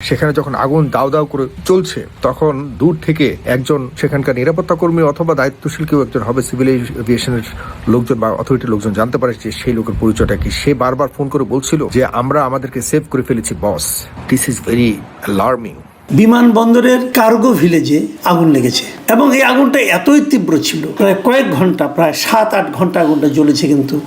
সেখানে যখন আগুন দাও দাও করে চলছে, তখন দূর থেকে একজন সেখানকার নিরাপত্তা কর্মী অথবা দায়িত্বশীল কেউ একজন হবে, সিভিল এভিয়েশনের লোকজন বা অথরিটির লোকজন জানতে পারে যে সেই লোকের পরিচয়টা কি। সে বারবার ফোন করে বলছিল যে, আমরা আমাদেরকে সেভ করে ফেলেছি, boss. This is very alarming বিমানবন্দরের কার্গো ভিলেজে আগুন লেগেছে। এবং এই আগুনটা এতই তীব্র ছিল, প্রায় কয়েক ঘণ্টা, প্রায় সাত, আট ঘণ্টা আগুনটা জ্বলেছে কিন্তু।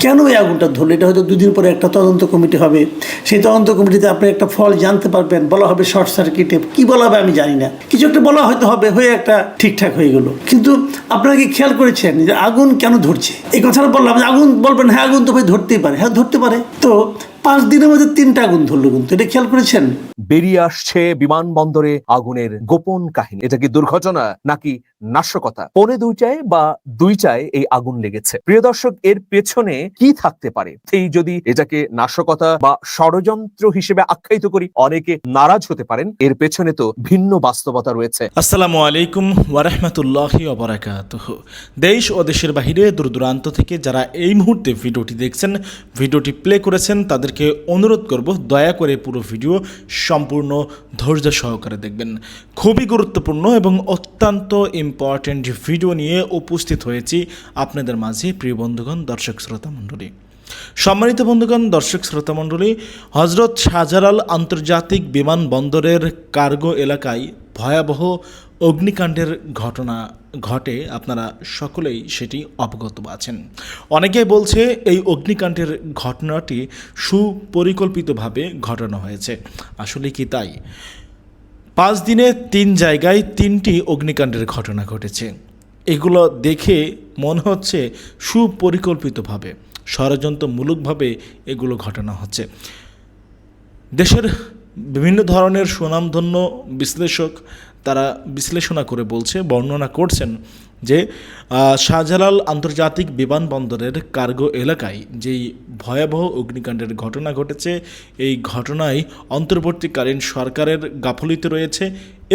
কেন এই আগুনটা ধরলো? এটা হয়তো দুদিন পরে একটা তদন্ত কমিটি হবে। সেই তদন্ত কমিটিতে আপনি একটা ফল জানতে পারবেন, বলা হবে শর্ট সার্কিটে। কি বলা হবে আমি জানি না। কিছু একটা বলা হয়তো হবে, হয়ে একটা ঠিকঠাক হয়ে গেল। কিন্তু আপনারা কি খেয়াল করেছেন যে আগুন কেন ধরছে? এই কথাটা বললাম আগুন বলবেন হ্যাঁ আগুন তো ভাই ধরতেই পারে। হ্যাঁ ধরতে পারে। তো পাঁচ দিনের মধ্যে তিনটা আগুন ধরলো কিন্তু এটা খেয়াল করেছেন? বেরিয়ে আসছে বিমানবন্দরে আগুনের গোপন কাহিনী। এটা কি দুর্ঘটনা নাকি নাশকতা? পৌনে দুইটায় বা দুইটায় এই আগুন লেগেছে। প্রিয় দর্শক এর পেছনে কি থাকতে পারে? সেই যদি এটাকে নাশকতা বা ষড়যন্ত্র হিসেবে আখ্যায়িত করি অনেকে নারাজ হতে পারেন। এর পেছনে তো ভিন্ন বাস্তবতা রয়েছে। আসসালামু আলাইকুম ওয়ারহমতুল্লাহি অবরাকাতুহ দেশ ও দেশের বাহিরে দূর দূরান্ত থেকে যারা এই মুহূর্তে ভিডিওটি দেখছেন ভিডিওটি প্লে করেছেন তাদেরকে অনুরোধ করব, দয়া করে পুরো ভিডিও সম্পূর্ণ ধৈর্য সহকারে দেখবেন। খুবই গুরুত্বপূর্ণ এবং অত্যন্ত ইম্পর্ট্যান্ট ভিডিও নিয়ে উপস্থিত হয়েছি আপনাদের মাঝে প্রিয় বন্ধুগণ, দর্শক শ্রোতা মণ্ডলী। সম্মানিত বন্ধুগণ, দর্শক শ্রোতা মণ্ডলী, হজরত শাহজালাল আন্তর্জাতিক বিমানবন্দরের কার্গো এলাকায় ভয়াবহ অগ্নিকাণ্ডের ঘটনা ঘটে আপনারা সকলেই সেটি অবগত আছেন। অনেকেই বলছে এই অগ্নিকাণ্ডের ঘটনাটি সুপরিকল্পিতভাবে ঘটানো হয়েছে। আসলে কি তাই? পাঁচ দিনে তিন জায়গায় তিনটি অগ্নিকাণ্ডের ঘটনা ঘটেছে। এগুলো দেখে মনে হচ্ছে সুপরিকল্পিতভাবে, ষড়যন্ত্রমূলকভাবে এগুলো ঘটানো হচ্ছে। দেশের বিভিন্ন ধরনের সুনামধন্য বিশ্লেষক তারা বিশ্লেষণা করে বলছে, বর্ণনা করছেন যে শাহজালাল আন্তর্জাতিক বিমানবন্দরের কার্গো এলাকায় যেই ভয়াবহ অগ্নিকাণ্ডের ঘটনা ঘটেছে, এই ঘটনায় অন্তর্বর্তীকালীন সরকারের গাফলিতে রয়েছে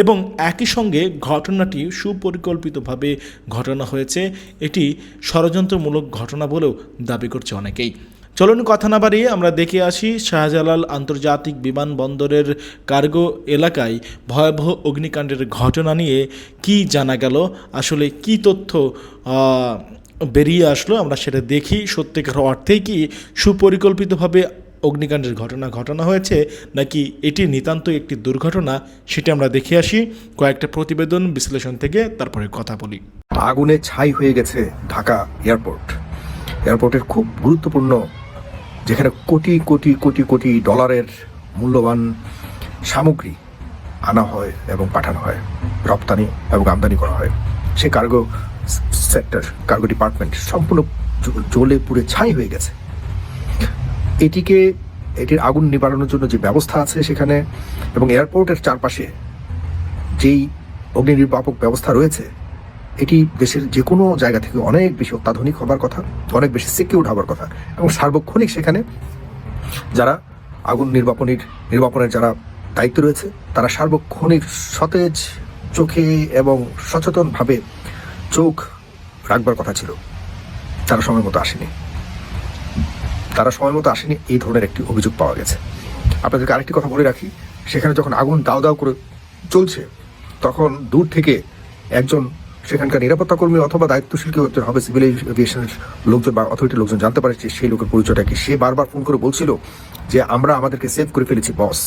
এবং একই সঙ্গে ঘটনাটি সুপরিকল্পিতভাবে ঘটানো হয়েছে। এটি ষড়যন্ত্রমূলক ঘটনা বলেও দাবি করছে অনেকেই। চলুন কথা না বাড়িয়ে আমরা দেখে আসি শাহজালাল আন্তর্জাতিক বিমানবন্দরের কার্গো এলাকায় ভয়াবহ অগ্নিকাণ্ডের ঘটনা নিয়ে কি জানা গেল? আসলে কি তথ্য বেরিয়ে আসলো? আমরা সেটা দেখি। সত্যিকার অর্থেই কি সুপরিকল্পিতভাবে অগ্নিকাণ্ডের ঘটনা ঘটনা হয়েছে, নাকি এটি নিতান্ত একটি দুর্ঘটনা, সেটি আমরা দেখে আসি। কয়েকটা প্রতিবেদন বিশ্লেষণ থেকে তারপরে কথা বলি। আগুনে ছাই হয়ে গেছে ঢাকা এয়ারপোর্ট। এয়ারপোর্টের খুব গুরুত্বপূর্ণ যেখানে কোটি কোটি কোটি কোটি ডলারের মূল্যবান সামগ্রী আনা হয় এবং পাঠানো হয়, রপ্তানি এবং আমদানি করা হয়। সে কার্গো সেক্টর, কার্গো ডিপার্টমেন্ট সম্পূর্ণ জ্বলে পুড়ে ছাই হয়ে গেছে। এটিকে, এটির আগুন নিবারণের জন্য যে ব্যবস্থা আছে সেখানে এবং এয়ারপোর্টের চারপাশে যেই অগ্নি নির্বাপক ব্যবস্থা রয়েছে এটি দেশের যে কোনো জায়গা থেকে অনেক বেশি অত্যাধুনিক হবার কথা, অনেক বেশি সিকিউর হবার কথা এবং সার্বক্ষণিক সেখানে যারা আগুন নির্বাপনের নির্বাপনের যারা দায়িত্ব রয়েছে, তারা সার্বক্ষণিক সতেজ চোখে এবং সচেতনভাবে চোখ রাখবার কথা ছিল। তারা সময় মতো আসেনি। তারা সময় মতো আসেনি, এই ধরনের একটি অভিযোগ পাওয়া গেছে। আপনাদেরকে আরেকটি কথা বলে রাখি, সেখানে যখন আগুন দাও দাও করে চলছে তখন দূর থেকে একজন সেখানকার নিরাপত্তা কর্মী অথবা দায়িত্বশীল কেউ একজন হবে সিভিল এভিয়েশনের লোকজন বা অথরিটির লোকজন জানতে পারে যে সেই লোকের পরিচয়টা কি সে বারবার ফোন করে বলছিল যে, আমরা আমাদেরকে সেভ করে ফেলেছি boss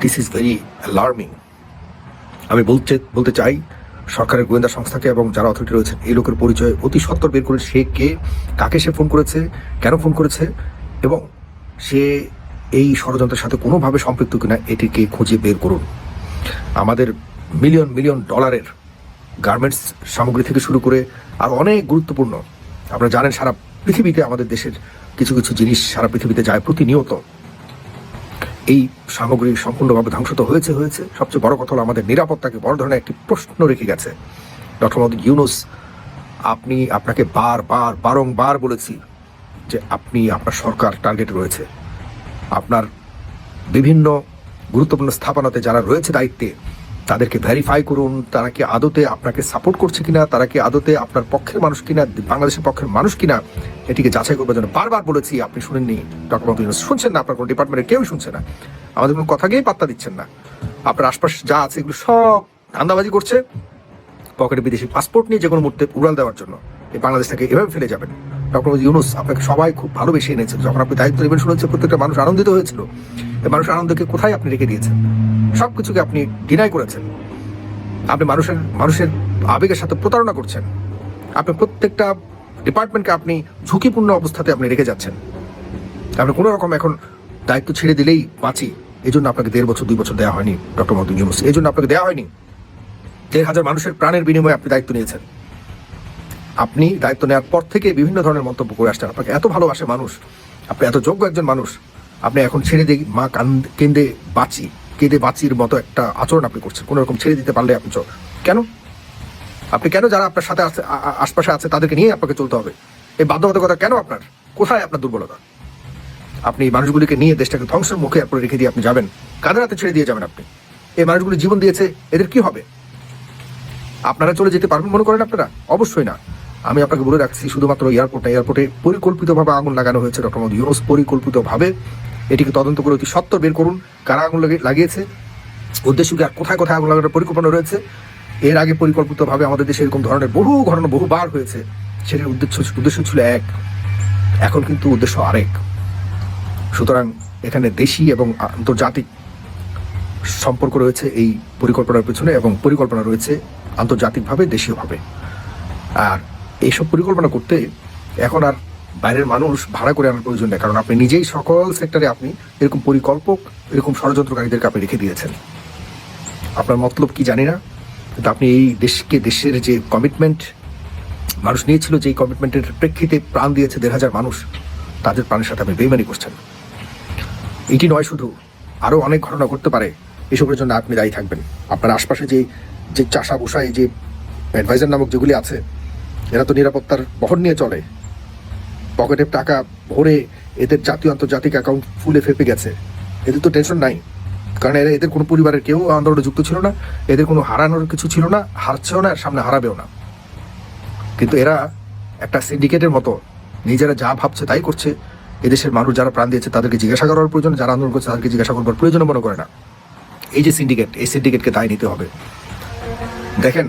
this is very alarming আমি বলতে বলতে চাই, সরকারের গোয়েন্দা সংস্থাকে এবং যারা অথরিটি রয়েছেন, এই লোকের পরিচয় অতি সত্তর বের করে সে কে, কাকে সে ফোন করেছে, কেন ফোন করেছে, এবং সে এই ষড়যন্ত্রের সাথে কোনোভাবে সম্পৃক্ত কিনা, এটিকে খুঁজে বের করুন। আমাদের মিলিয়ন মিলিয়ন ডলারের গার্মেন্টস সামগ্রী থেকে শুরু করে আর অনেক গুরুত্বপূর্ণ। আপনারা জানেন সারা পৃথিবীতে আমাদের দেশের কিছু কিছু জিনিস সারা পৃথিবীতে যায় প্রতিনিয়ত। এই সামগ্রী সম্পূর্ণভাবে ধ্বংস তো হয়েছে হয়েছে। সবচেয়ে বড় কথা হলো আমাদের নিরাপত্তাকে বড় ধরনের একটি প্রশ্ন রেখে গেছে। ডক্টর মোহাম্মদ ইউনুস, আপনি আপনাকে বার বার, বারংবার বলেছি যে আপনি আপনার সরকার টার্গেট রয়েছে। আপনার বিভিন্ন গুরুত্বপূর্ণ স্থাপনাতে যারা রয়েছে দায়িত্বে তাদেরকে ভেরিফাই করুন, তারা কি আদতে আপনাকে সাপোর্ট করছে কিনা, তারা কি আদতে আপনার পক্ষের মানুষ কিনা, বাংলাদেশের পক্ষের মানুষ কিনা, এটিকে যাচাই করবার জন্য বারবার বলেছি, আপনি শুনেননি ডক্টর মোহাম্মদ ইউনুস শুনছেন না আপনার কোনো ডিপার্টমেন্টের কেউই শুনছে না। আমাদের কোনো কথাকেই পাত্তা দিচ্ছেন না। আপনার আশপাশ যা আছে, এগুলো সব ধান্দাবাজি করছে। পকেটে বিদেশি পাসপোর্ট নিয়ে যে কোনো মুহূর্তে উড়াল দেওয়ার জন্য। এই বাংলাদেশ থেকে এভাবে ফেলে যাবেন। ডক্টর ইউনুস আপনাকে সবাই খুব ভালোবেসে এনেছেন। যখন আপনি দায়িত্ব নেবেন শুনেছে প্রত্যেকটা মানুষ আনন্দিত হয়েছিল। এই মানুষের আনন্দকে কোথায় আপনি রেখে দিয়েছেন? সব কিছুকে আপনি ডিনাই করেছেন। আপনি মানুষের মানুষের আবেগের সাথে প্রতারণা করছেন। আপনি প্রত্যেকটা ডিপার্টমেন্টকে আপনি ঝুঁকিপূর্ণ অবস্থাতে আপনি রেখে যাচ্ছেন। আপনি কোনো রকম এখন দায়িত্ব ছেড়ে দিলেই বাঁচি। এই জন্য আপনাকে দেড় বছর, দুই বছর দেওয়া হয়নি, ডক্টর মোহাম্মদ ইউনুস। এই জন্য আপনাকে দেওয়া হয়নি। দেড় হাজার মানুষের প্রাণের বিনিময়ে আপনি দায়িত্ব নিয়েছেন। আপনি দায়িত্ব নেওয়ার পর থেকে বিভিন্ন ধরনের মন্তব্য করে আসছেন। আপনাকে এত ভালোবাসে মানুষ। আপনি এত যোগ্য একজন মানুষ। আপনি এখন ছেড়ে দিয়ে মা কেঁদে বাঁচি, কেঁদে বাঁচির মতো একটা আচরণ আপনি করছেন। কোনো রকম ছেড়ে দিতে পারলে আপনি চল কেন? আপনি কেন যারা আপনার সাথে আশপাশে আছে, তাদেরকে নিয়ে আপনাকে চলতে হবে? এই বাধ্যবাধকতা কেন আপনার? কোথায় আপনার দুর্বলতা? আপনি মানুষগুলিকে নিয়ে দেশটাকে ধ্বংসের মুখে আপনি রেখে দিয়ে আপনি যাবেন। কাদের হাতে ছেড়ে দিয়ে যাবেন আপনি? এই মানুষগুলি জীবন দিয়েছে এদের কি হবে? আপনারা চলে যেতে পারবেন মনে করেন আপনারা? অবশ্যই না। আমি আপনাকে বলে রাখছি, শুধুমাত্র এয়ারপোর্টে এয়ারপোর্টে পরিকল্পিতভাবে আগুন লাগানো হয়েছে ডক্টর মোদী ইউনুস পরিকল্পিতভাবে এটিকে তদন্ত করে অতি সত্তর বের করুন। কারা আগুন লাগিয়েছে? উদ্দেশ্য কি আর কোথায় কোথায় আগুন লাগানোর পরিকল্পনা রয়েছে? এর আগে পরিকল্পিতভাবে আমাদের দেশে এরকম ধরনের বহু ঘটনা বহুবার হয়েছে। সেটির উদ্দেশ্য উদ্দেশ্য ছিল এক। এখন কিন্তু উদ্দেশ্য আরেক। সুতরাং এখানে দেশি এবং আন্তর্জাতিক সম্পর্ক রয়েছে এই পরিকল্পনার পেছনে এবং পরিকল্পনা রয়েছে আন্তর্জাতিকভাবে দেশীয়ভাবে। আর এইসব পরিকল্পনা করতে এখন আর বাইরের মানুষ ভাড়া করে আনার প্রয়োজন নেই, কারণ আপনি নিজেই সকল সেক্টরে আপনি এরকম পরিকল্পক, এরকম ষড়যন্ত্রকারীদেরকে আপনি রেখে দিয়েছেন। আপনার মতলব কি জানি না, কিন্তু আপনি এই দেশকে, দেশের যে কমিটমেন্ট মানুষ নিয়েছিল যে কমিটমেন্টের প্রেক্ষিতে প্রাণ দিয়েছে দেড় হাজার মানুষ, তাদের প্রাণের সাথে আপনি বেইমানি করছেন। এটি নয় শুধু আরও অনেক ঘটনা ঘটতে পারে, এসবের জন্য আপনি দায়ী থাকবেন। আপনার আশপাশে যে যে চাষা বসায় যে অ্যাডভাইজার নামক যেগুলি আছে এরা তো নিরাপত্তার বহন নিয়ে চলে। পকেটে টাকা ভরে এদের জাতীয় আন্তর্জাতিক অ্যাকাউন্ট ফুলে ফেপে গেছে। এদের তো টেনশন নাই। কারণ এরা এদের কোনো পরিবারের কেউ আন্দোলনে যুক্ত ছিল না। এদের কোনো হারানোর কিছু ছিল না। হারছেও না, সামনে হারাবেও না। কিন্তু এরা একটা সিন্ডিকেটের মতো। নিজেরা যা ভাবছে তাই করছে। এদেশের মানুষ যারা প্রাণ দিয়েছে তাদেরকে জিজ্ঞাসা করার প্রয়োজন। যারা আন্দোলন করছে তাদেরকে জিজ্ঞাসা করবার প্রয়োজন মনে করে না। এই যে সিন্ডিকেট এই সিন্ডিকেটকে দায় নিতে হবে। দেখেন,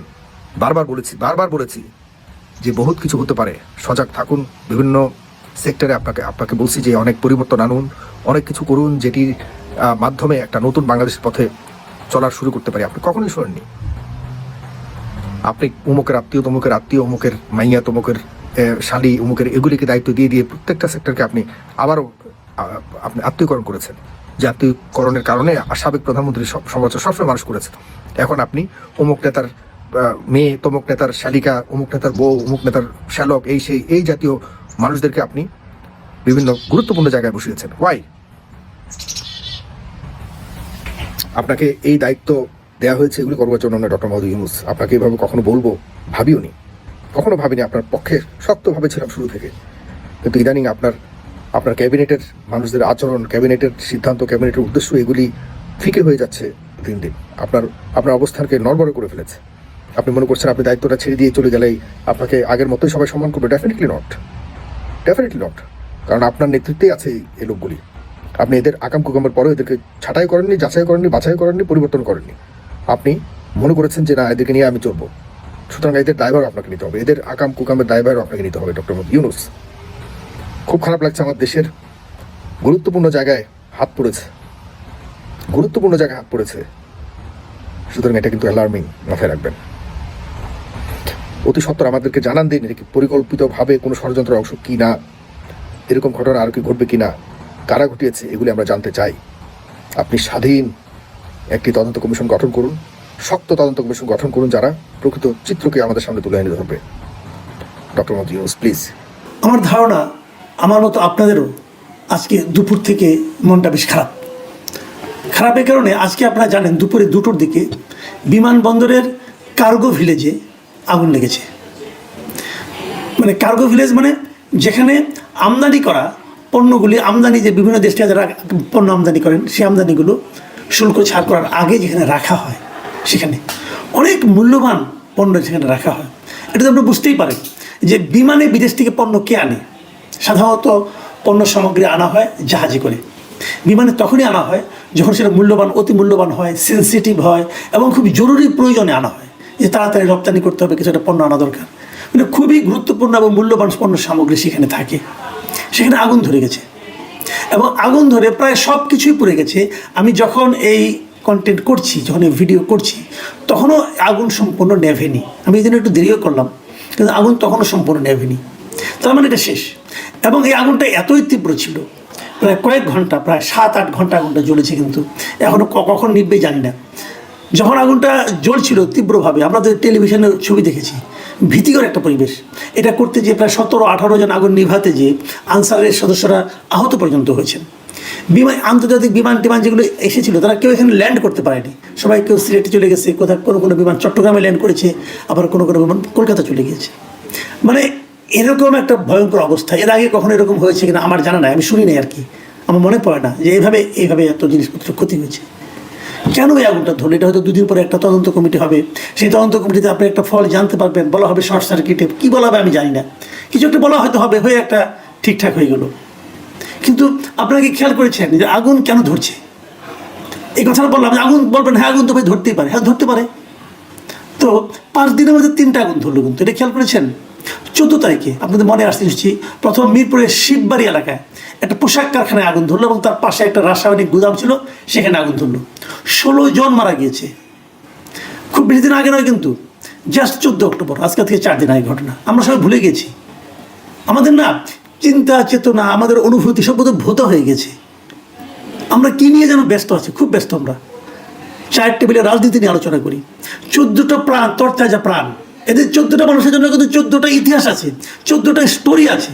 বারবার বলেছি বারবার বলেছি যে বহুত কিছু হতে পারে। সজাগ থাকুন, বিভিন্ন সেক্টরে আপনাকে আপনাকে বলছি যে অনেক পরিবর্তন আনুন, অনেক কিছু করুন যেটির মাধ্যমে একটা নতুন বাংলাদেশের পথে চলার শুরু করতে পারি। আপনি কখনোই শোনেননি আপনি উমুকের আত্মীয়, তমুকের আত্মীয় অমুকের মাইয়া, তমুকের শালি, উমুকের এগুলিকে দায়িত্ব দিয়ে দিয়ে প্রত্যেকটা সেক্টরকে আপনি আবারও আপনি আত্মীয়করণ করেছেন। যে আত্মীয়করণের কারণে সাবেক প্রধানমন্ত্রী সমালোচনা সবসময় মানুষ করেছে এখন আপনি অমুক নেতার মেয়ে, তমুক নেতার শালিকা, অমুক নেতার বউ, অমুক নেতার শ্যালক, এই সেই, এই জাতীয় মানুষদেরকে আপনি বিভিন্ন গুরুত্বপূর্ণ জায়গায় বসিয়েছেন। ওয়াই আপনাকে এই দায়িত্ব দেওয়া হয়েছে এগুলি করবার জন্য না ডক্টর মোহাম্মদ ইউনুস। আপনাকে এভাবে কখনো বলব? ভাবিও নি। কখনো ভাবিনি আপনার পক্ষে শক্তভাবে ছিলাম শুরু থেকে। কিন্তু ইদানিং আপনার আপনার ক্যাবিনেটের মানুষদের আচরণ, ক্যাবিনেটের সিদ্ধান্ত, ক্যাবিনেটের উদ্দেশ্য এগুলি ফিকে হয়ে যাচ্ছে দিন দিন। আপনার আপনার অবস্থানকে নড়বড়ে করে ফেলেছে। আপনি মনে করছেন আপনি দায়িত্বটা ছেড়ে দিয়ে চলে গেলেই আপনাকে আগের মতোই সবাই সম্মান করবে? ডেফিনেটলি নট ডেফিনেটলি নট কারণ আপনার নেতৃত্বেই আছে এই- লোকগুলি। আপনি এদের আকাম কুকামের পরেও এদেরকে ছাঁটাই করেননি, যাচাই করেননি, বাছাই করেননি, পরিবর্তন করেননি। আপনি মনে করেছেন যে না, এদেরকে নিয়ে আমি চলবো। সুতরাং এদের দায়ভার আপনাকে নিতে হবে। এদের আকাম কুকামের দায়ভার আপনাকে নিতে হবে ডক্টর মোহাম্মদ ইউনুস। খুব খারাপ লাগছে আমার দেশের গুরুত্বপূর্ণ জায়গায় হাত পড়েছে। গুরুত্বপূর্ণ জায়গায় হাত পড়েছে। সুতরাং এটা কিন্তু অ্যালার্মিং মাথায় রাখবেন। অতি সত্তর আমাদেরকে জানান দিন এটা কি পরিকল্পিতভাবে কোনো ষড়যন্ত্রের অংশ কি না, এরকম ঘটনা আর কি ঘটবে কি না, কারা ঘটিয়েছে, এগুলি আমরা জানতে চাই। আপনি স্বাধীন একটি তদন্ত কমিশন গঠন করুন, শক্ত তদন্ত কমিশন গঠন করুন যারা প্রকৃত চিত্রকে আমাদের সামনে তুলে এনে ধরবে। Doctor Mohammad Yunus, please. আমার ধারণা, আমার মতো আপনাদেরও আজকে দুপুর থেকে মনটা বেশ খারাপ। খারাপের কারণে আজকে আপনারা জানেন দুপুরে দুটোর দিকে বিমানবন্দরের কার্গো ভিলেজে আগুন লেগেছে। মানে কার্গো ভিলেজ মানে যেখানে আমদানি করা পণ্যগুলি, আমদানি যে বিভিন্ন দেশ থেকে যারা পণ্য আমদানি করেন সেই আমদানিগুলো শুল্ক ছাড় করার আগে যেখানে রাখা হয়, সেখানে অনেক মূল্যবান পণ্য সেখানে রাখা হয়। এটা তো আপনি বুঝতেই পারেন যে বিমানে বিদেশ থেকে পণ্য কে আনে? সাধারণত পণ্য সামগ্রী আনা হয় জাহাজে করে। বিমানে তখনই আনা হয় যখন সেটা মূল্যবান, অতি মূল্যবান হয় সেন্সিটিভ হয় এবং খুব জরুরি প্রয়োজনে আনা হয়। যে তাড়াতাড়ি রপ্তানি করতে হবে, কিছু একটা পণ্য আনা দরকার। মানে খুবই গুরুত্বপূর্ণ এবং মূল্যবান পণ্য সামগ্রী সেখানে থাকে। সেখানে আগুন ধরে গেছে। এবং আগুন ধরে প্রায় সব কিছুই পুড়ে গেছে। আমি যখন এই কন্টেন্ট করছি, যখন এই ভিডিও করছি, তখনও আগুন সম্পূর্ণ নেভেনি। আমি এই জন্য একটু দেরিও করলাম, কিন্তু আগুন তখনও সম্পূর্ণ নেভেনি। তার মানে এটা শেষ। এবং এই আগুনটা এতই তীব্র ছিল, প্রায় কয়েক ঘণ্টা, প্রায় সাত আট ঘণ্টা আগুনটা জ্বলেছে কিন্তু। এখনও কখন নিববে জানি না। যখন আগুনটা জ্বলছিল তীব্রভাবে, আমরা তো টেলিভিশনের ছবি দেখেছি, ভীতিকর একটা পরিবেশ। এটা করতে যে প্রায় সতেরো, আঠারো জন আগুন নিভাতে যে আনসারের সদস্যরা আহত পর্যন্ত হয়েছেন। বিমান, আন্তর্জাতিক বিমান টিমান যেগুলো এসেছিল, তারা কেউ এখানে ল্যান্ড করতে পারেনি। সবাই কেউ সিলেটে চলে গেছে, কোথাও কোনো কোনো বিমান চট্টগ্রামে ল্যান্ড করেছে, আবার কোনো কোনো বিমান কলকাতা চলে গিয়েছে। মানে এরকম একটা ভয়ঙ্কর অবস্থা। এর আগে কখনো এরকম হয়েছে কিনা আমার জানা নাই, আমি শুনি নাই আর কি। আমার মনে পড়ে না যে এইভাবে এইভাবে এত জিনিসপত্র ক্ষতি হয়েছে। কেন এই আগুনটা ধরলো? এটা হয়তো দুদিন পরে একটা তদন্ত কমিটি হবে। সেই তদন্ত কমিটিতে আপনি একটা ফল জানতে পারবেন। বলা হবে শর্ট সার্কিটে। কী বলা হবে আমি জানি না। কিছু একটা বলা হয়তো হবে হয়ে একটা ঠিকঠাক হয়ে গেল। কিন্তু আপনারা কি খেয়াল করেছেন যে আগুন কেন ধরছে? এই কথাটা বললাম আগুন বলবেন হ্যাঁ আগুন তো ভাই ধরতেই পারে। হ্যাঁ ধরতে পারে। তো পাঁচ দিনের মধ্যে তিনটা আগুন ধরলো কিন্তু। এটা খেয়াল করেছেন? চোদ্দ তারিখে আপনাদের মনে আসতে নিশ্চয়ই প্রথম মিরপুরের শিববাড়ি এলাকায়। একটা পোশাক কারখানায় আগুন ধরলো এবং তার পাশে একটা রাসায়নিক গুদাম ছিল, সেখানে আগুন ধরলো। ষোলো জন মারা গিয়েছে। খুব বেশি দিন আগে নয় কিন্তু জাস্ট চোদ্দ অক্টোবর, আজকে থেকে চার দিন আগে ঘটনা। আমরা সবাই ভুলে গেছি। আমাদের না চিন্তা, চেতনা, আমাদের অনুভূতি সব বোধহয় ভূত হয়ে গেছে। আমরা কি নিয়ে যেন ব্যস্ত আছি? খুব ব্যস্ত আমরা। চায়ের টেবিলে রাজনীতি নিয়ে আলোচনা করি। চোদ্দটা প্রাণ, তরতাজা প্রাণ। এদের চোদ্দটা মানুষের জন্য কিন্তু চোদ্দটা ইতিহাস আছে, চোদ্দটা স্টোরি আছে।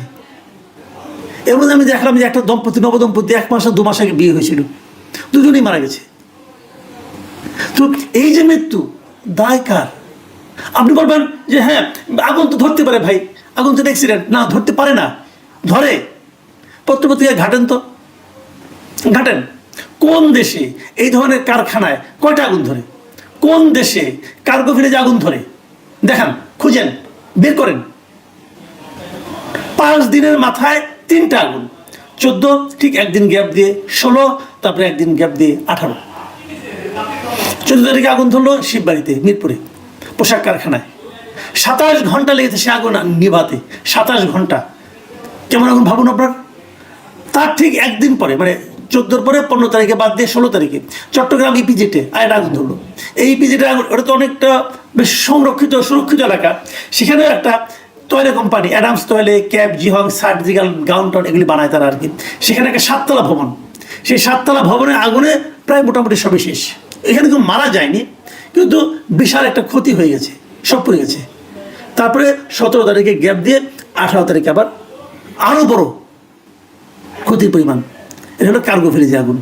এর মধ্যে আমি দেখলাম যে একটা দম্পতি, নবদম্পতি এক মাস দু মাস আগে বিয়ে হয়েছিল। দুজনেই মারা গেছে। তো এই যে মৃত্যু, দায় কার? আপনি বলবেন যে হ্যাঁ আগুন তো ধরতে পারে ভাই, আগুন তো অ্যাক্সিডেন্ট না, ধরতে পারে না। ধরে। পত্রপত্রিকায় ঘাটেন তো। ঘাটেন। কোন দেশে এই ধরনের কারখানায় কয়টা আগুন ধরে? কোন দেশে কার্গো ভিলেজে আগুন ধরে? দেখান, খুঁজেন, বের করেন। পাঁচ দিনের মাথায় তিনটা আগুন। চোদ্দ, ঠিক একদিন গ্যাপ দিয়ে, ষোলো, তারপরে একদিন গ্যাপ দিয়ে, আঠারো। চোদ্দ তারিখে আগুন ধরলো শিববাড়িতে, মিরপুরে, পোশাক কারখানায়। সাতাশ ঘণ্টা লেগেছে সে আগুন নিভাতে। সাতাশ ঘণ্টা। কেমন আগুন ভাবুন আপনার? তার ঠিক একদিন পরে মানে চোদ্দোর পরে পনেরো তারিখে বাদ দিয়ে ষোলো তারিখে। চট্টগ্রাম ইপিজেটে আরেকটা আগুন ধরলো। এই ইপিজেটে আগুন ওটা তো অনেকটা বেশ সংরক্ষিত, সুরক্ষিত এলাকা। সেখানেও একটা তৈলে কোম্পানি অ্যাডামস তৈলে ক্যাব জিহং সার্জিক্যাল গাউনটন এগুলি বানায় তারা আর কি সেখানে একটা সাততলা ভবন। সেই সাততলা ভবনে আগুনে প্রায় মোটামুটি সবই শেষ। এখানে কেউ মারা যায়নি, কিন্তু বিশাল একটা ক্ষতি হয়ে গেছে, সব পড়ে গেছে। তারপরে সতেরো তারিখে গ্যাপ দিয়ে আঠারো তারিখে আবার আরও বড় ক্ষতির পরিমাণ। এটা হলো কার্গো ফ্রিজে আগুন।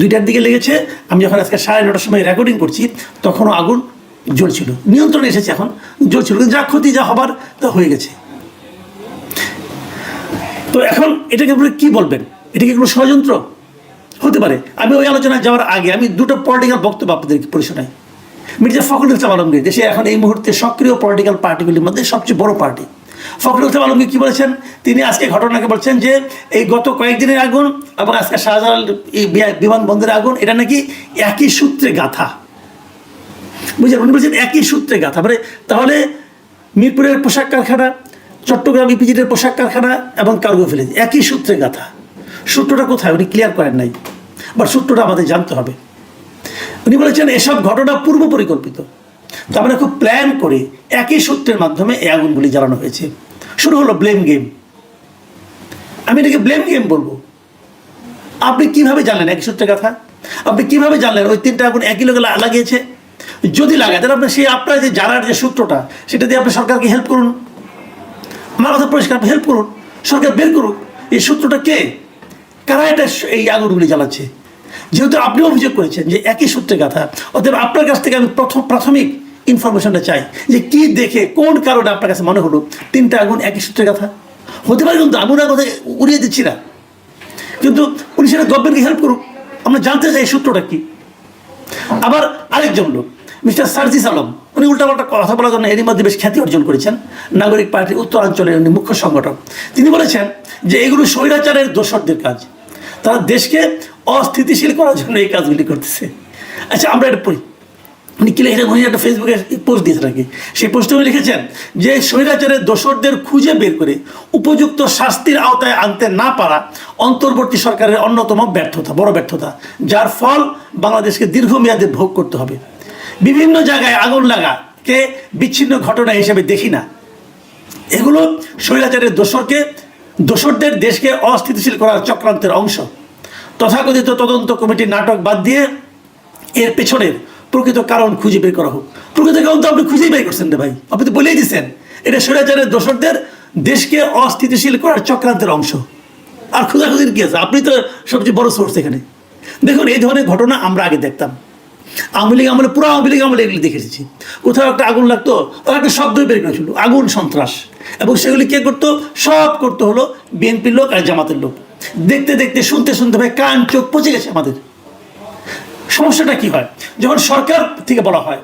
দুইটার দিকে লেগেছে, আমি যখন আজকে সাড়ে নটার সময় রেকর্ডিং করছি, তখনও আগুন জ্বলছিল, নিয়ন্ত্রণে এসেছে এখন, জ্বলছিল যা ক্ষতি যা হবার তা হয়ে গেছে। তো এখন এটাকে আপনি কী বলবেন? এটা কি কোনো ষড়যন্ত্র? হতে পারে। আমি ওই আলোচনায় যাওয়ার আগে আমি দুটো পলিটিক্যাল বক্তব্য আপনাদেরকে শোনাই। মির্জা ফখরুল ইসলাম আলমগীর, দেশে এখন এই মুহূর্তে সক্রিয় পলিটিক্যাল পার্টিগুলির মধ্যে সবচেয়ে বড় পার্টি ফখরুল ইসলাম আলমগীর কী বলেছেন? তিনি আজকে ঘটনাকে বলছেন যে, এই গত কয়েকদিনের আগুন এবং আজকে শাহজালাল বিমানবন্দরের আগুন, এটা নাকি একই সূত্রে গাথা। বুঝলেন? উনি বলছেন একই সূত্রে গাথা। মানে তাহলে মিরপুরের পোশাক কারখানা, চট্টগ্রাম ইপিজিটের পোশাক কারখানা এবং কার্গো ভিলেজ, একই সূত্রে গাথা। সূত্রটা কোথায়? উনি ক্লিয়ার করেন নাই। বা সূত্রটা আমাদের জানতে হবে। উনি বলেছেন, এসব ঘটনা পূর্ব পরিকল্পিত তার মানে খুব প্ল্যান করে একই সূত্রের মাধ্যমে এই আগুনগুলি জ্বালানো হয়েছে। শুরু হলো ব্লেম গেম আমি এটাকে ব্লেম গেম বলব। আপনি কীভাবে জানলেন একই সূত্রের কথা? আপনি কীভাবে জানলেন ওই তিনটা আগুন একই লোকে লাগিয়েছে? যদি লাগায়, তাহলে আপনার সেই আপনার যে জানার যে সূত্রটা, সেটা দিয়ে আপনি সরকারকে হেল্প করুন। আমার কথা পরিষ্কার হেল্প করুন। সরকার বের করুক। এই সূত্রটা কে? কারা এটা এই আগুনগুলি জ্বালাচ্ছে? যেহেতু আপনি অভিযোগ করেছেন যে একই সূত্রে গাথা অতএব আপনার কাছ থেকে আমি প্রথম প্রাথমিক ইনফরমেশনটা চাই যে কি দেখে কোন কারণে আপনার কাছে মনে হলো? তিনটা আগুন, একই সূত্রের কথা? হতে পারে কিন্তু আগুনের কথা উড়িয়ে দিচ্ছি না। কিন্তু উনি সেটা গভর্নমেন্টকে হেল্প করুক। আমরা জানতে চাই এই সূত্রটা কি। আবার আরেকজন লোক, মিস্টার সার্জিস আলম, উনি উল্টাপাল্টা কথা বলার জন্য এরই মধ্যে বেশ খ্যাতি অর্জন করেছেন। নাগরিক পার্টির উত্তরাঞ্চলের উনি মুখ্য সংগঠক। তিনি বলেছেন যে এগুলো স্বৈরাচারের দোসরদের কাজ। তারা দেশকে অস্থিতিশীল করার জন্য এই কাজগুলি করতেছে। আচ্ছা আমরা এটা পড়ি। কি লিখেছেন? উনি একটা ফেসবুকে পোস্ট দিয়েছেন নাকি সেই পোস্টে উনি লিখেছেন যে, স্বৈরাচারের দোসরদের খুঁজে বের করে উপযুক্ত শাস্তির আওতায় আনতে না পারা অন্তর্বর্তী সরকারের অন্যতম ব্যর্থতা, বড় ব্যর্থতা, যার ফল বাংলাদেশকে দীর্ঘমেয়াদে ভোগ করতে হবে। বিভিন্ন জায়গায় আগুন লাগাকে বিচ্ছিন্ন ঘটনা হিসেবে দেখি না। এগুলো স্বৈরাচারের দোসরকে দোসরদের দেশকে অস্থিতিশীল করার চক্রান্তের অংশ। তথাকথিত তদন্ত কমিটির নাটক বাদ দিয়ে এর পেছনের প্রকৃত কারণ খুঁজে বের করা হোক। প্রকৃত কারণ তো আপনি খুঁজেই বের করছেন রে ভাই। আপনি তো বলেই দিচ্ছেন এটা স্বৈরাচারের দোসরদের দেশকে অস্থিতিশীল করার চক্রান্তের অংশ। আর খোঁজাখুঁজির কি আছে? আপনি তো সবচেয়ে বড় সোর্স এখানে। দেখুন, এই ধরনের ঘটনা আমরা আগে দেখতাম। আওয়ামী লীগ আমলে, পুরো আওয়ামী লীগ আমলে এগুলি দেখে এসেছি কোথাও একটা আগুন লাগতো তারা একটা শব্দ বের করেছিল আগুন, সন্ত্রাস। এবং সেগুলি কে করতো? সব করতে হলো বিএনপির লোক আর জামাতের লোক। দেখতে দেখতে, শুনতে শুনতে ভাই কান, চোখ পচে গেছে আমাদের। সমস্যাটা কি হয়? যখন সরকার থেকে বলা হয়,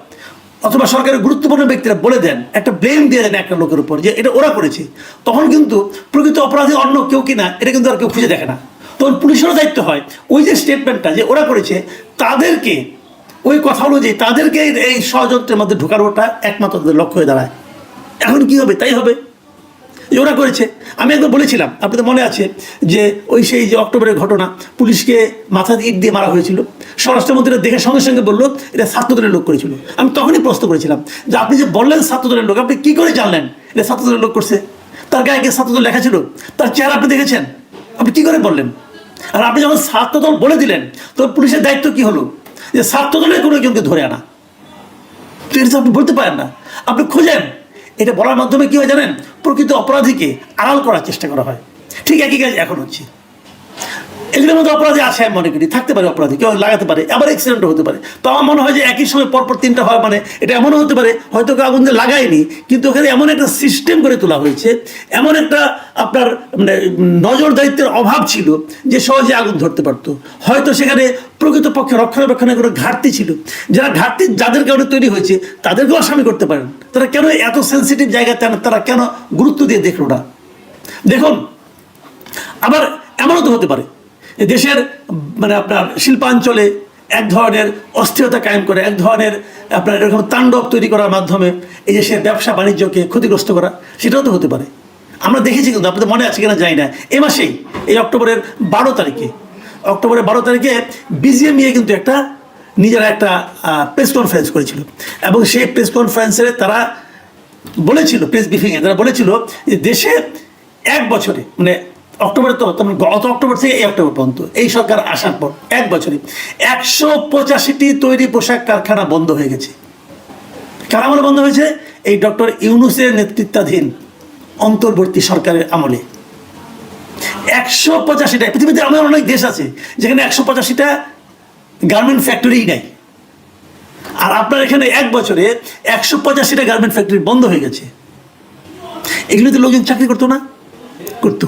অথবা সরকারের গুরুত্বপূর্ণ ব্যক্তিরা বলে দেন, একটা ব্লেম দিয়ে দেন একটা লোকের উপর যে এটা ওরা করেছে, তখন কিন্তু প্রকৃত অপরাধী অন্য কেউ কিনা এটা কিন্তু আর কেউ খুঁজে দেখে না। তখন পুলিশেরও দায়িত্ব হয় ওই যে স্টেটমেন্টটা যে ওরা করেছে, তাদেরকে, ওই কথা অনুযায়ী তাদেরকে এই- ষড়যন্ত্রের মধ্যে ঢোকানোটা একমাত্র লক্ষ্য হয়ে দাঁড়ায়। এখন কি হবে? তাই হবে? যে ওরা করেছে। আমি একবার বলেছিলাম, আপনাদের মনে আছে যে ওই সেই যে অক্টোবরের ঘটনা, পুলিশকে মাথা ইট দিয়ে মারা হয়েছিল। স্বরাষ্ট্রমন্ত্রীরা দেখে সঙ্গে সঙ্গে বলল, এটা ছাত্রদলের লোক করেছিল। আমি তখনই প্রশ্ন করেছিলাম যে আপনি যে বললেন ছাত্রদলের লোক, আপনি কী করে জানলেন এটা ছাত্রদলের লোক করছে? তার গায়ে গিয়ে ছাত্রদল লেখা ছিল, তার চেহারা আপনি দেখেছেন? আপনি কী করে বললেন? আর আপনি যখন ছাত্রদল বলে দিলেন তখন পুলিশের দায়িত্ব কি হলো? যে ছাত্রদলের কোনো একজনকে ধরে আনা। তো এটা তো আপনি বলতে পারেন না। আপনি খোঁজেন। এটা বলার মাধ্যমে কি হয় জানেন? প্রকৃত অপরাধীকে আড়াল করার চেষ্টা করা হয়। ঠিক একই কাজ এখন হচ্ছে। এগুলোর মধ্যে অপরাধী আছে আমি মনে করি, থাকতে পারে অপরাধী, কেউ লাগাতে পারে, আবার অ্যাক্সিডেন্টও হতে পারে। তো আমার মনে হয় যে একই সময় পরপর তিনটা হয় মানে এটা এমনও হতে পারে, হয়তো কেউ আগুন লাগায়নি, কিন্তু ওখানে এমন একটা সিস্টেম করে তোলা হয়েছে, এমন একটা আপনার মানে নজর দায়িত্বের অভাব ছিল যে সহজে আগুন ধরতে পারতো। হয়তো সেখানে প্রকৃতপক্ষে রক্ষণাবেক্ষণের কোনো ঘাটতি ছিল। যারা ঘাটতি যাদের কারণে তৈরি হয়েছে, তাদেরকেও আসামি করতে পারেন। তারা কেন এত সেন্সিটিভ জায়গায় তারা কেন গুরুত্ব দিয়ে দেখল না? দেখুন, আবার এমনও তো হতে পারে যে দেশের মানে আপনার শিল্পাঞ্চলে এক ধরনের অস্থিরতা কায়েম করে, এক ধরনের আপনার এরকম তাণ্ডব তৈরি করার মাধ্যমে এই দেশের ব্যবসা বাণিজ্যকে ক্ষতিগ্রস্ত করা, সেটাও তো হতে পারে। আমরা দেখেছি কিন্তু, আপনাদের মনে আছে কিনা জানি না। এ মাসেই, এই অক্টোবরের বারো তারিখে, অক্টোবরের বারো তারিখে বিজিএমইএ কিন্তু একটা নিজেরা একটা প্রেস কনফারেন্স করেছিল। এবং সেই প্রেস কনফারেন্সে তারা বলেছিল প্রেস ব্রিফিংয়ে তারা বলেছিল যে দেশে এক বছরে মানে অক্টোবরে তো গত অক্টোবর থেকে এই অক্টোবর পর্যন্ত। এই সরকার আসার পর এক বছরে একশো পঁচাশিটি তৈরি পোশাক কারখানা বন্ধ হয়ে গেছে। কার আমলে বন্ধ হয়েছে? এই ডক্টর ইউনুসের নেতৃত্বাধীন অন্তর্বর্তী সরকারের আমলে। একশো পঁচাশিটা, পৃথিবীতে এমন অনেক দেশ আছে, যেখানে একশো পঁচাশিটা গার্মেন্ট ফ্যাক্টরিই নাই। আর আপনার এখানে এক বছরে একশো পঁচাশিটা গার্মেন্ট ফ্যাক্টরি বন্ধ হয়ে গেছে। এগুলোতে লোকজন চাকরি করতো না? করতো।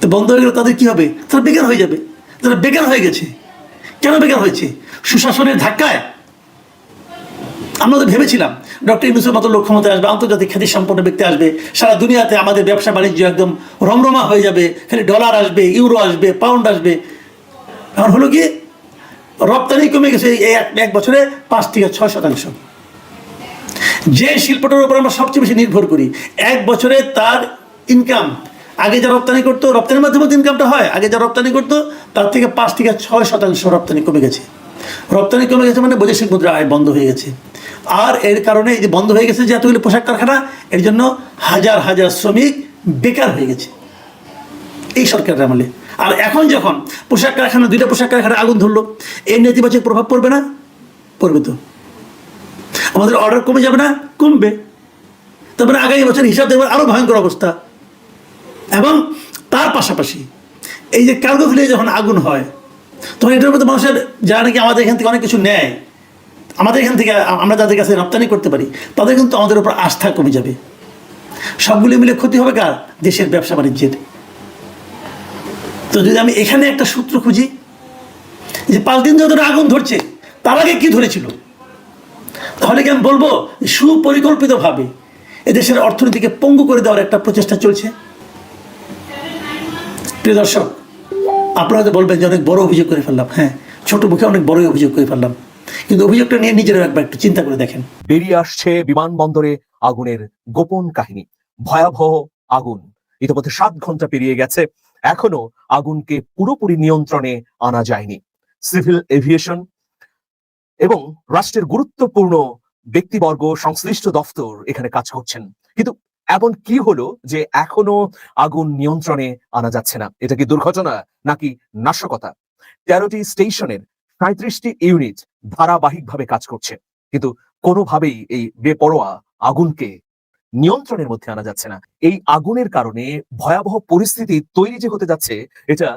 তো বন্ধ হয়ে গেলে তাদের কি হবে? তারা বেকার হয়ে যাবে। তারা বেকার হয়ে গেছে। কেন বেকার হয়েছে? সুশাসনের ধাক্কায়। আমরা তো ভেবেছিলাম, ডক্টর ইউনুসের মতো লোক আসবে, আন্তর্জাতিক খ্যাতি সম্পন্ন ব্যক্তি আসবে, সারা দুনিয়াতে আমাদের ব্যবসা বাণিজ্য একদম রমরমা হয়ে যাবে, খালি ডলার আসবে, ইউরো আসবে, পাউন্ড আসবে। এখন হলো কি রপ্তানি কমে গেছে এই এক বছরে পাঁচ থেকে ছয় শতাংশ। যে শিল্পটার উপর আমরা সবচেয়ে বেশি নির্ভর করি, এক বছরে তার ইনকাম আগে যা রপ্তানি করতো, রপ্তানির মাধ্যমে তো ইনকামটা হয়। আগে যা রপ্তানি করতো, তার থেকে পাঁচ থেকে ছয় শতাংশ রপ্তানি কমে গেছে। রপ্তানি কমে গেছে মানে বৈদেশিক মুদ্রা আয় বন্ধ হয়ে গেছে। আর এর কারণে এই যে বন্ধ হয়ে গেছে যে এতগুলি পোশাক কারখানা, এর জন্য হাজার হাজার শ্রমিক বেকার হয়ে গেছে। এই সরকারের আমলে। আর এখন যখন পোশাক কারখানা, দুইটা পোশাক কারখানা আগুন ধরলো, এর নেতিবাচক প্রভাব পড়বে না? পড়বে তো। আমাদের অর্ডার কমে যাবে না? কমবে। তারপরে আগামী বছর হিসাব দেখবেন আরও ভয়ঙ্কর অবস্থা। এবং তার পাশাপাশি এই যে কার্গো ফিলে যখন আগুন হয়, তখন এটার মধ্যে মানুষের যারা নাকি আমাদের এখান থেকে অনেক কিছু নেয়, আমাদের এখান থেকে আমরা যাদের কাছে রপ্তানি করতে পারি, তাদের কিন্তু আমাদের উপর আস্থা কমে যাবে। সবগুলি মিলে ক্ষতি হবে কার? দেশের ব্যবসা বাণিজ্যের। তো যদি আমি এখানে একটা সূত্র খুঁজি, যে পাঁচ দিন ধরে আগুন ধরছে, তার আগে কি ধরেছিল? তাহলে কি আমি বলব সুপরিকল্পিতভাবে এদেশের অর্থনীতিকে পঙ্গু করে দেওয়ার একটা প্রচেষ্টা চলছে? প্রিয় দর্শক, আপনারা হয়তো বলবেন যে অনেক বড় অভিযোগ করে ফেললাম। হ্যাঁ ছোট মুখে অনেক বড়ই অভিযোগ করে ফেললাম। কিন্তু অভিযোগটা নিয়ে নিজেরাও একবার একটু চিন্তা করে দেখেন। বেরিয়ে আসছে বিমানবন্দরে আগুনের গোপন কাহিনী। ভয়াবহ আগুন। ইতিমধ্যে সাত ঘণ্টা পেরিয়ে গেছে। এখনও আগুনকে পুরোপুরি নিয়ন্ত্রণে আনা যায়নি। সিভিল এভিয়েশন এবং রাষ্ট্রের গুরুত্বপূর্ণ ব্যক্তিবর্গ, সংশ্লিষ্ট দফতর এখানে কাজ করছেন। কিন্তু এমন কি হলো যে এখনও আগুন নিয়ন্ত্রণে আনা যাচ্ছে না? এটা কি দুর্ঘটনা নাকি নাশকতা? তেরোটি স্টেশনের সাঁত্রিশটি ইউনিট ধারাবাহিকভাবে কাজ করছে, কিন্তু কোনোভাবেই এই বেপরোয়া আগুনকে নিয়ন্ত্রণের মধ্যে আনা যাচ্ছে না। এই আগুনের কারণে ভয়াবহ পরিস্থিতি তৈরি যে হতে যাচ্ছে, এটা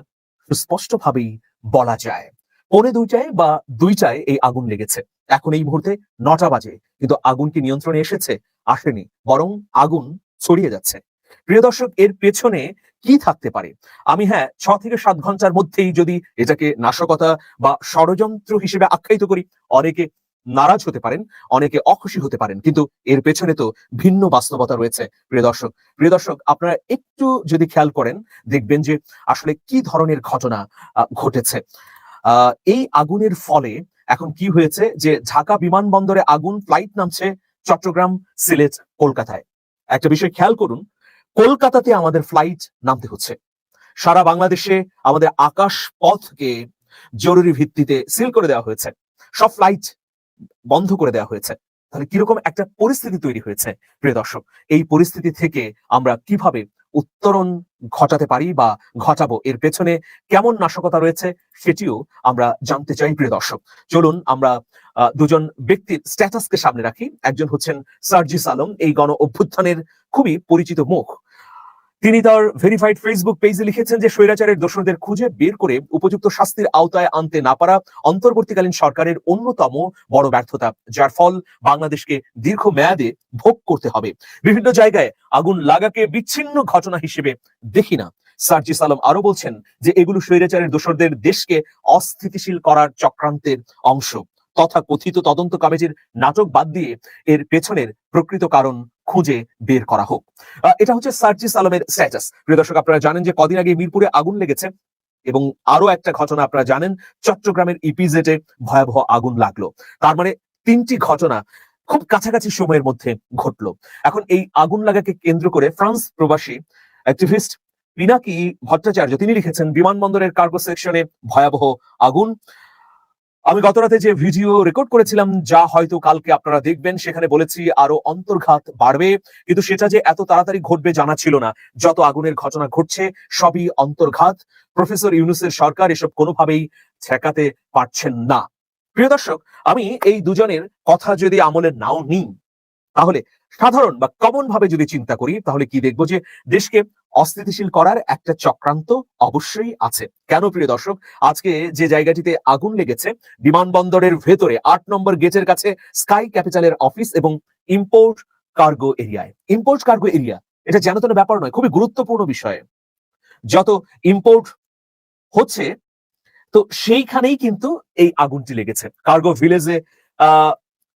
স্পষ্টভাবেই বলা যায়। পৌনে দুইটায় বা দুইটায় এই আগুন লেগেছে। এখন এই মুহূর্তে নটা বাজে, কিন্তু আগুন কি নিয়ন্ত্রণে এসেছে? আসেনি। বরং আগুন ছড়িয়ে যাচ্ছে। প্রিয় দর্শক, এর পেছনে কি থাকতে পারে? আমি হ্যাঁ ছ থেকে সাত ঘণ্টার মধ্যেই যদি এটাকে নাশকতা বা ষড়যন্ত্র হিসেবে আখ্যায়িত করি, অনেকে নারাজ হতে পারেন, অনেকে অখুশি হতে পারেন, কিন্তু এর পেছনে তো ভিন্ন বাস্তবতা রয়েছে, প্রিয় দর্শক। প্রিয় দর্শক, আপনারা একটু যদি খেয়াল করেন, দেখবেন যে আসলে কি ধরনের ঘটনা ঘটেছে। এই আগুনের ফলে এখন কি হয়েছে যে ঢাকা বিমানবন্দরে আগুন, ফ্লাইট নামছে চট্টগ্রাম, সিলেট, কলকাতায়। একটা বিষয় খেয়াল করুন, কলকাতাতে আমাদের ফ্লাইট নামতে হচ্ছে। সারা বাংলাদেশে আমাদের আকাশ পথকে জরুরি ভিত্তিতে সিল করে দেওয়া হয়েছে। সব ফ্লাইট বন্ধ করে দেওয়া হয়েছে। তাহলে কীরকম একটা পরিস্থিতি তৈরি হয়েছে, প্রিয় দর্শক? এই পরিস্থিতি থেকে আমরা কীভাবে উত্তরণ ঘটাতে পারি বা ঘটাবো। এর পেছনে কেমন নাশকতা রয়েছে সেটিও আমরা জানতে চাই, প্রিয় দর্শক। চলুন আমরা দুজন ব্যক্তির স্ট্যাটাসকে সামনে রাখি। একজন হচ্ছেন সার্জিস আলম। এই গণ অভ্যুত্থানের খুবই পরিচিত মুখ। তিনি তার ভেরিফাইড ফেসবুক পেজে লিখেছেন যে, স্বৈরাচারের দোষরদের খুঁজে বের করে উপযুক্ত শাস্তির আওতায় আনতে না পারা অন্তর্বর্তীকালীন সরকারের অন্যতম বড় ব্যর্থতা, যার ফল বাংলাদেশকে দীর্ঘ মেয়াদে ভোগ করতে হবে। বিভিন্ন জায়গায় আগুন লাগাকে বিচ্ছিন্ন ঘটনা হিসেবে দেখি না। সার্জিস আলম আরও বলছেন যে, এগুলো স্বৈরাচারের দোষরদের দেশকে অস্থিতিশীল করার চক্রান্তের অংশ। তথা কথিত তদন্ত কামেজের নাটক বাদ দিয়ে এর পেছনের প্রকৃত কারণ খুঁজে বের করা হোক। এটা হচ্ছে সার্জিস আলমের স্ট্যাটাস। প্রিয় দর্শক, আপনারা জানেন যে কদিন আগে মিরপুরে আগুন লেগেছে এবং আরও একটা ঘটনা আপনারা জানেন, চট্টগ্রামের ইপিজেটে ভয়াবহ আগুন লাগল। তার মানে তিনটি ঘটনা খুব কাছাকাছি সময়ের মধ্যে ঘটলো। এখন এই আগুন লাগাকে কেন্দ্র করে ফ্রান্স প্রবাসী অ্যাক্টিভিস্ট পিনাকি ভট্টাচার্য, তিনি লিখেছেন, বিমানবন্দরের কার্গো সেকশনে ভয়াবহ আগুন। আমি গতরাতে যে ভিডিও রেকর্ড করেছিলাম, যা হয়তো কালকে আপনারা দেখবেন, সেখানে বলেছি আরও অন্তর্ঘাত বাড়বে। কিন্তু সেটা যে এত তাড়াতাড়ি ঘটবে জানা ছিল না। যত আগুনের ঘটনা ঘটছে, সবই অন্তর্ঘাত। প্রফেসর ইউনুসের সরকার এসব কোনোভাবেই ঠেকাতে পারছেন না। প্রিয় দর্শক, আমি এই দুজনের কথা যদি আমলে নাও নিই তাহলে সাধারণ বা কমন ভাবে যদি চিন্তা করি, তাহলে কি দেখব যে দেশকে অস্থিতিশীল করার একটা চক্রান্ত অবশ্যই আছে। কেন প্রিয় দর্শক? আজকে যে জায়গাটিতে আগুন লেগেছে, বিমানবন্দরের ভেতরে, আট নম্বর গেটের কাছে, স্কাই ক্যাপিটালের অফিস এবং ইম্পোর্ট কার্গো এরিয়ায় ইম্পোর্ট কার্গো এরিয়া এটা যেন তেন ব্যাপার নয়, খুবই গুরুত্বপূর্ণ বিষয়। যত ইম্পোর্ট হচ্ছে, তো সেইখানেই কিন্তু এই আগুনটি লেগেছে। কার্গো ভিলেজে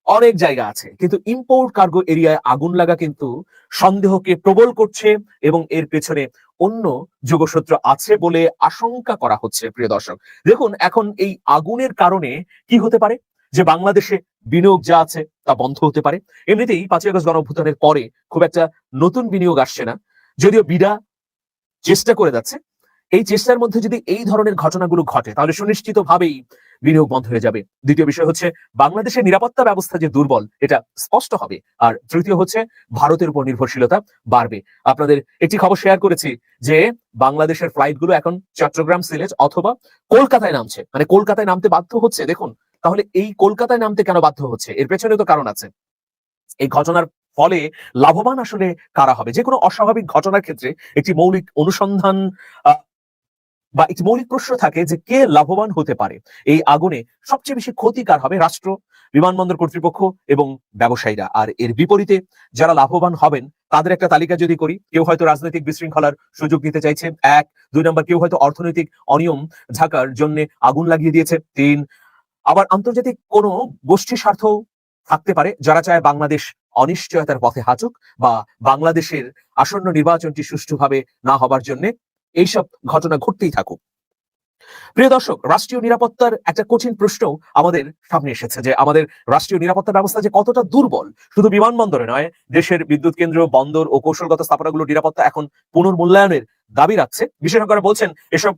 অনেক জায়গা আছে। কিন্তু ইম্পোর্ট কার্গো এরিয়ায় আগুন লাগা কিন্তু সন্দেহকে প্রবল করছে এবং এর পেছনে অন্য যোগসূত্র আছে বলে আশঙ্কা করা হচ্ছে, প্রিয় দর্শক। দেখুন, এখন এই আগুনের কারণে কি হতে পারে? যে বাংলাদেশে বিনিয়োগ যা আছে তা বন্ধ হতে পারে। এমনিতেই পাঁচই আগস্ট গণ অভ্যুত্থানের পরে খুব একটা নতুন বিনিয়োগ আসছে না। যদিও বিডা চেষ্টা করে যাচ্ছে, এই চেষ্টার মধ্যে যদি এই ধরনের ঘটনাগুলো ঘটে, তাহলে সুনিশ্চিতভাবেই বিনিয়োগ বন্ধ হয়ে যাবে। দ্বিতীয় বিষয় হচ্ছে, বাংলাদেশের নিরাপত্তা ব্যবস্থা যে দুর্বল, এটা স্পষ্ট হবে। আর তৃতীয় হচ্ছে, ভারতের উপর নির্ভরশীলতা বাড়বে। আপনাদের একটি খবর শেয়ার করেছি যে, বাংলাদেশের ফ্লাইটগুলো এখন চট্টগ্রাম, সিলেট অথবা কলকাতায় নামছে। মানে কলকাতায় নামতে বাধ্য হচ্ছে, দেখুন। তাহলে এই কলকাতায় নামতে কেন বাধ্য হচ্ছে? এর পেছনে তো কারণ আছে। এই ঘটনার ফলে লাভবান আসলে কারা হবে? যে কোনো অস্বাভাবিক ঘটনার ক্ষেত্রে একটি মৌলিক অনুসন্ধান বা একটি মৌলিক প্রশ্ন থাকে যে কে লাভবান হতে পারে? এই আগুনে সবচেয়ে বেশি ক্ষতিকার হবে? রাষ্ট্র, বিমানবন্দর কর্তৃপক্ষ এবং ব্যবসায়ীরা। আর এর বিপরীতে যারা লাভবান হবেন, তাদের একটা তালিকা যদি করি, কেউ হয়তো রাজনৈতিক বিশৃঙ্খলার সুযোগ নিতে চাইছে। এক, দুই নম্বর, কেউ হয়তো অর্থনৈতিক অনিয়ম ঝাঁকার জন্য আগুন লাগিয়ে দিয়েছে। তিন, আবার আন্তর্জাতিক কোনো গোষ্ঠী স্বার্থ থাকতে পারে, যারা চায় বাংলাদেশ অনিশ্চয়তার পথে হাঁটুক বা বাংলাদেশের আসন্ন নির্বাচনটি সুষ্ঠুভাবে না হবার জন্য এইসব ঘটনা ঘটতেই থাকুক। প্রিয় দর্শক, রাষ্ট্রীয় নিরাপত্তার একটা কঠিন প্রশ্ন আমাদের সামনে এসেছে যে আমাদের রাষ্ট্রীয় নিরাপত্তা ব্যবস্থা যে কতটা দুর্বল, শুধু বিমানবন্দরে নয়, দেশের বিদ্যুৎ কেন্দ্র, বন্দর ও কৌশলগত স্থাপনাগুলোর নিরাপত্তা এখন পুনর্মূল্যায়নের দাবি রাখছে। বিশেষজ্ঞরা বলছেন, এসব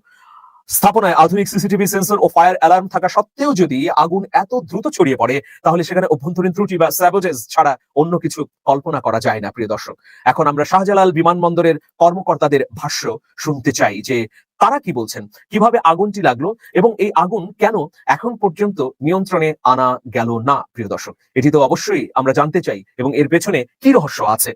স্থাপনায় আধুনিক সিসিটিভি সেন্সর ও ফায়ার অ্যালার্ম থাকা সত্ত্বেও যদি আগুন এত দ্রুত ছড়িয়ে পড়ে, তাহলে সেখানে অভ্যন্তরীণ ত্রুটি বা স্যাবোটেজ ছাড়া অন্য কিছু কল্পনা করা যায় না, প্রিয় দর্শক। এখন আমরা শাহজালাল বিমানবন্দরের কর্মকর্তাদের ভাষ্য শুনতে চাই যে তারা কি বলছেন, কীভাবে আগুনটি লাগল এবং এই আগুন কেন এখন পর্যন্ত নিয়ন্ত্রণে আনা গেল না, প্রিয় দর্শক? এটি তো অবশ্যই আমরা জানতে চাই এবং এর পেছনে কি রহস্য আছে?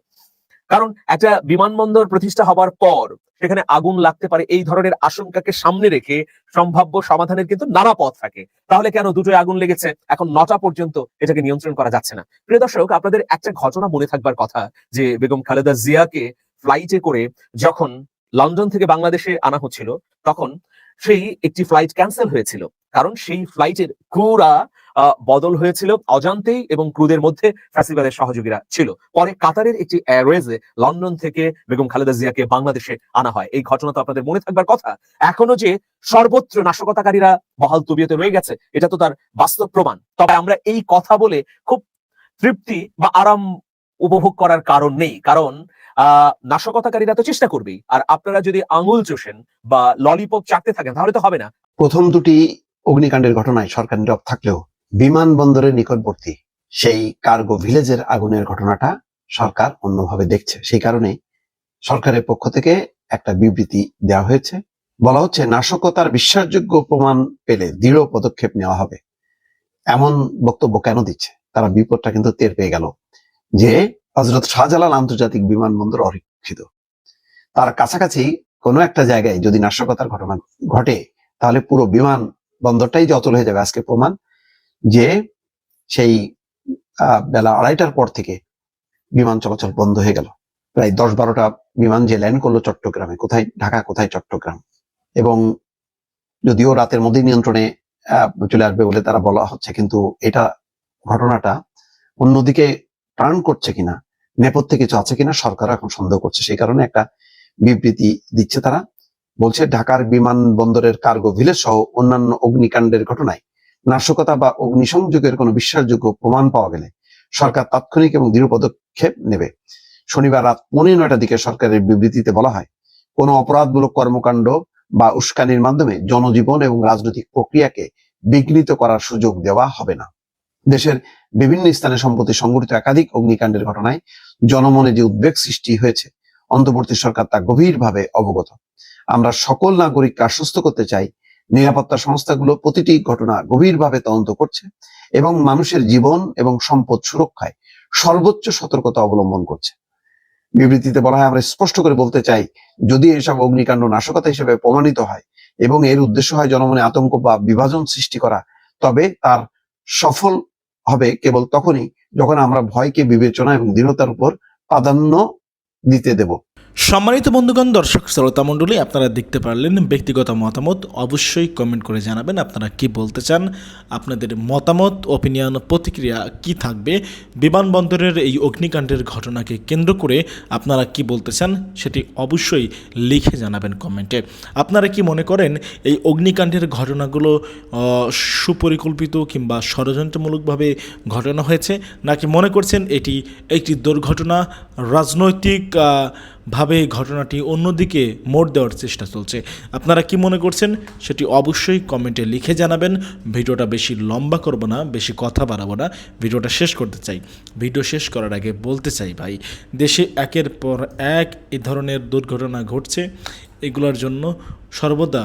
কারণ একটা বিমানবন্দর প্রতিষ্ঠা হবার পর সেখানে আগুন লাগতে পারে এই ধরনের আশঙ্কাকে সামনে রেখে সম্ভাব্য সমাধানের কিন্তু নানা পথ থাকে। তাহলে কেন দুটোই আগুন লেগেছে? এখন নটা পর্যন্ত এটাকে নিয়ন্ত্রণ করা যাচ্ছে না। প্রিয় দর্শক, আপনাদের একটা ঘটনা মনে থাকবার কথা যে বেগম খালেদা জিয়াকে ফ্লাইটে করে যখন লন্ডন থেকে বাংলাদেশে আনা হচ্ছিল, তখন সেই একটি ফ্লাইট ক্যান্সেল হয়েছিল। কারণ সেই ফ্লাইটের ক্রুরা বদল হয়েছিল অজান্তেই এবং ক্রুদের মধ্যে ফ্যাসিবাদের সহযোগীরা ছিল। পরে কাতারের একটি এয়ারওয়েজে লন্ডন থেকে বেগম খালেদা জিয়াকে বাংলাদেশে আনা হয়। এই ঘটনা তো আপনাদের মনে থাকবার কথা। এখনও যে সর্বত্র নাশকতাকারীরা বহাল তবিয়তে রয়ে গেছে, এটা তো তার বাস্তব প্রমাণ। তবে আমরা এই কথা বলে খুব তৃপ্তি বা আরাম উপভোগ করার কারণ নেই। কারণ, আহ, নাশকতাকারীরা তো চেষ্টা করবেই। আর আপনারা যদি আঙুল চোষেন বা ললিপপ চাটতে থাকেন, তাহলে তো হবে না। প্রথম দুটি অগ্নিকাণ্ডের ঘটনায় সরকার নীরব থাকলেও বিমানবন্দরের নিকটবর্তী সেই কার্গো ভিলেজের আগুনের ঘটনাটা সরকার অন্যভাবে দেখছে। সেই কারণে সরকারের পক্ষ থেকে একটা বিবৃতি দেওয়া হয়েছে। বলা হচ্ছে, নাশকতার বিশ্বাসযোগ্য প্রমাণ পেলে দৃঢ় পদক্ষেপ নেওয়া হবে। এমন বক্তব্য কেন দিচ্ছে? তারা বিপদটা কিন্তু টের পেয়ে গেল যে হজরত শাহজালাল আন্তর্জাতিক বিমানবন্দর অরক্ষিত। তার কাছাকাছি কোনো একটা জায়গায় যদি নাশকতার ঘটনা ঘটে, তাহলে পুরো বিমান বন্দরটাই যে অচল হয়ে যাবে আজকে প্রমাণ যে সেই বেলা আড়াইটার পর থেকে বিমান চলাচল বন্ধ হয়ে গেল। প্রায় দশ বারোটা বিমান যে ল্যান্ড করল চট্টগ্রামে, কোথায়, ঢাকা, কোথায় চট্টগ্রাম? এবং যদিও রাতের মধ্যেই নিয়ন্ত্রণে চলে আসবে বলে তারা বলা হচ্ছে, কিন্তু এটা ঘটনাটা অন্যদিকে টার্ন করছে কিনা, নেপথ্যে কিছু আছে কিনা, সরকার এখন সন্দেহ করছে। সেই কারণে একটা বিবৃতি দিচ্ছে তারা। বলছে ঢাকার বিমানবন্দরের কার্গো ভিলেজ সহ অন্যান্য অগ্নিকাণ্ডের ঘটনায় নাশকতা বা অগ্নিসংযোগের কোনো বিশ্বাসযোগ্য প্রমাণ পাওয়া গেলে সরকার তাৎক্ষণিক এবং দৃঢ় পদক্ষেপ নেবে। শনিবার রাত পৌনে নয়টার দিকে সরকারের বিবৃতিতে বলা হয় কোনো অপরাধমূলক কর্মকাণ্ড বা উস্কানির মাধ্যমে জনজীবন এবং রাজনৈতিক প্রক্রিয়াকে বিঘ্নিত করার সুযোগ দেওয়া হবে না। দেশের বিভিন্ন স্থানে সম্প্রতি সংঘটিত একাধিক অগ্নিকাণ্ডের ঘটনায় জনমনে যে উদ্বেগ সৃষ্টি হয়েছে অন্তর্বর্তী সরকার তা গভীরভাবে অবগত। আমরা সকল নাগরিককে আশ্বস্ত করতে চাই, নিরাপত্তা সংস্থাগুলো প্রতিটি ঘটনা গভীরভাবে তদন্ত করছে এবং মানুষের জীবন এবং সম্পদ সুরক্ষায় সর্বোচ্চ সতর্কতা অবলম্বন করছে। বিবৃতিতে বলা হয়, আমরা স্পষ্ট করে বলতে চাই, যদি এসব অগ্নিকাণ্ড নাশকতা হিসেবে প্রমাণিত হয় এবং এর উদ্দেশ্য হয় জনমনে আতঙ্ক বা বিভাজন সৃষ্টি করা, তবে তার সফল হবে কেবল তখনই যখন আমরা ভয়কে বিবেচনা এবং দৃঢ়তার উপর প্রাধান্য দিতে দেব। সম্মানিত বন্ধুগণ, দর্শক শ্রোতা মণ্ডলী, আপনারা দেখতে পারলেন ব্যক্তিগত মতামত। অবশ্যই কমেন্ট করে জানাবেন আপনারা কি বলতে চান, আপনাদের মতামত অপিনিয়ন প্রতিক্রিয়া কি থাকবে, বিমানবন্দরের এই অগ্নিকাণ্ডের ঘটনাকে কেন্দ্র করে আপনারা কি বলতে চান, সেটি অবশ্যই লিখে জানাবেন কমেন্টে। আপনারা কি মনে করেন, এই অগ্নিকাণ্ডের ঘটনাগুলো সুপরিকল্পিত কিংবা ষড়যন্ত্রমূলকভাবে ঘটানো হয়েছে, নাকি মনে করছেন এটি একটি দুর্ঘটনা, রাজনৈতিক ভাবে ঘটনাটি অন্যদিকে মোড় দেওয়ার চেষ্টা চলছে। আপনারা কি মনে করছেন? সেটি অবশ্যই কমেন্টে লিখে জানাবেন। ভিডিওটা বেশি লম্বা করব না, বেশি কথা বাড়াবো না। ভিডিওটা শেষ করতে চাই। ভিডিও শেষ করার আগে বলতে চাই ভাই, দেশে একের পর এক এ ধরনের দুর্ঘটনা ঘটছে। এগুলোর জন্য সর্বদা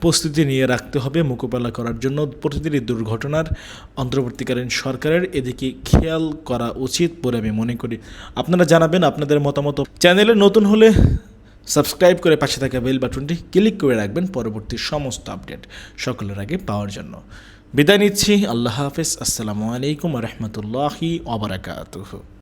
প্রস্তুতি নিয়ে রাখতে হবে, মোকাবেলা করার জন্য প্রতিদিনই দুর্ঘটনার অন্তর্বর্তীকালীন সরকারের এদিকে খেয়াল করা উচিত বলে আমি মনে করি। আপনারা জানাবেন আপনাদের মতামত। চ্যানেলে নতুন হলে সাবস্ক্রাইব করে পাশে থাকা বেল বাটনটি ক্লিক করে রাখবেন পরবর্তী সমস্ত আপডেট সকলের আগে পাওয়ার জন্য। বিদায় নিচ্ছি, আল্লাহ হাফেজ, আসসালামু আলাইকুম রহমতুল্লাহি অবরাকাতুহ